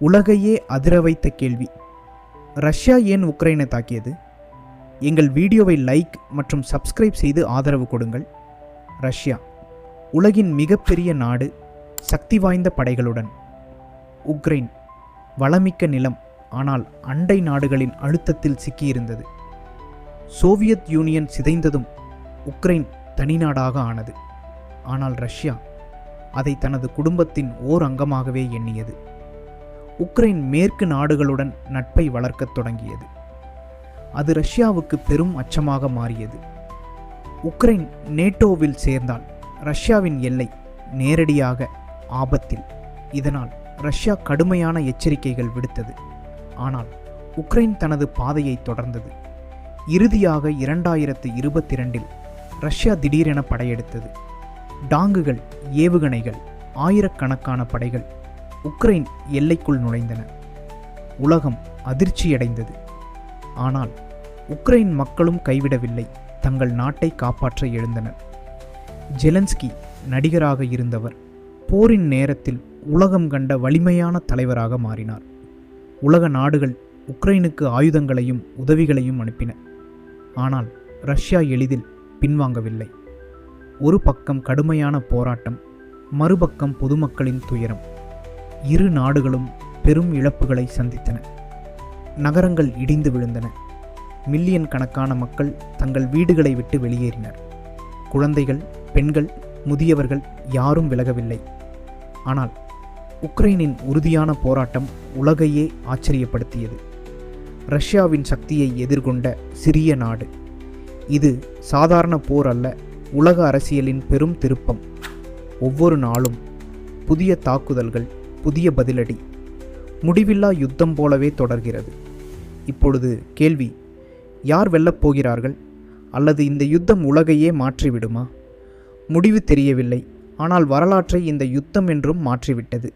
உலகையே அதிர வைத்த கேள்வி. ரஷ்யா ஏன் உக்ரைனை தாக்கியது? எங்கள் வீடியோவை லைக் மற்றும் சப்ஸ்கிரைப் செய்து ஆதரவு கொடுங்கள். ரஷ்யா உலகின் மிகப்பெரிய நாடு சக்தி வாய்ந்த படைகளுடன். உக்ரைன் வளமிக்க நிலம் ஆனால் அண்டை நாடுகளின் அழுத்தத்தில் சிக்கியிருந்தது. சோவியத் யூனியன் சிதைந்ததும் உக்ரைன் தனிநாடாக ஆனது. ஆனால் ரஷ்யா அதை தனது குடும்பத்தின் ஓர் அங்கமாகவே எண்ணியது. உக்ரைன் மேற்கு நாடுகளுடன் நட்பை வளர்க்கத் தொடங்கியது. அது ரஷ்யாவுக்கு பெரும் அச்சமாக மாறியது. உக்ரைன் நேட்டோவில் சேர்ந்தால் ரஷ்யாவின் எல்லை நேரடியாக ஆபத்தில். இதனால் ரஷ்யா கடுமையான எச்சரிக்கைகள் விடுத்தது. ஆனால் உக்ரைன் தனது பாதையை தொடர்ந்தது. இறுதியாக இரண்டாயிரத்து இருபத்தி இரண்டில் ரஷ்யா திடீரென படையெடுத்தது. டாங்குகள் ஏவுகணைகள் ஆயிரக்கணக்கான படைகள் உக்ரைன் எல்லைக்குள் நுழைந்தன. உலகம் அதிர்ச்சியடைந்தது. ஆனால் உக்ரைன் மக்களும் கைவிடவில்லை. தங்கள் நாட்டை காப்பாற்ற எழுந்தனர். ஜெலன்ஸ்கி நடிகராக இருந்தவர் போரின் நேரத்தில் உலகம் கண்ட வலிமையான தலைவராக மாறினார். உலக நாடுகள் உக்ரைனுக்கு ஆயுதங்களையும் உதவிகளையும் அனுப்பின. ஆனால் ரஷ்யா எளிதில் பின்வாங்கவில்லை. ஒரு பக்கம் கடுமையான போராட்டம் மறுபக்கம் பொதுமக்களின் துயரம். இரு நாடுகளும் பெரும் இழப்புகளை சந்தித்தன. நகரங்கள் இடிந்து விழுந்தன. மில்லியன் கணக்கான மக்கள் தங்கள் வீடுகளை விட்டு வெளியேறினர். குழந்தைகள் பெண்கள் முதியவர்கள் யாரும் விலகவில்லை. ஆனால் உக்ரைனின் உறுதியான போராட்டம் உலகையே ஆச்சரியப்படுத்தியது. ரஷ்யாவின் சக்தியை எதிர்கொண்ட சிறிய நாடு. இது சாதாரண போர் அல்ல உலக அரசியலின் பெரும் திருப்பம். ஒவ்வொரு நாளும் புதிய தாக்குதல்கள் புதிய பதிலடி. முடிவில்லா யுத்தம் போலவே தொடர்கிறது. இப்பொழுது கேள்வி யார் வெல்லப் போகிறார்கள்? அல்லது இந்த யுத்தம் உலகையே மாற்றிவிடுமா? முடிவு தெரியவில்லை. ஆனால் வரலாற்றை இந்த யுத்தம் என்றும் மாற்றிவிட்டது.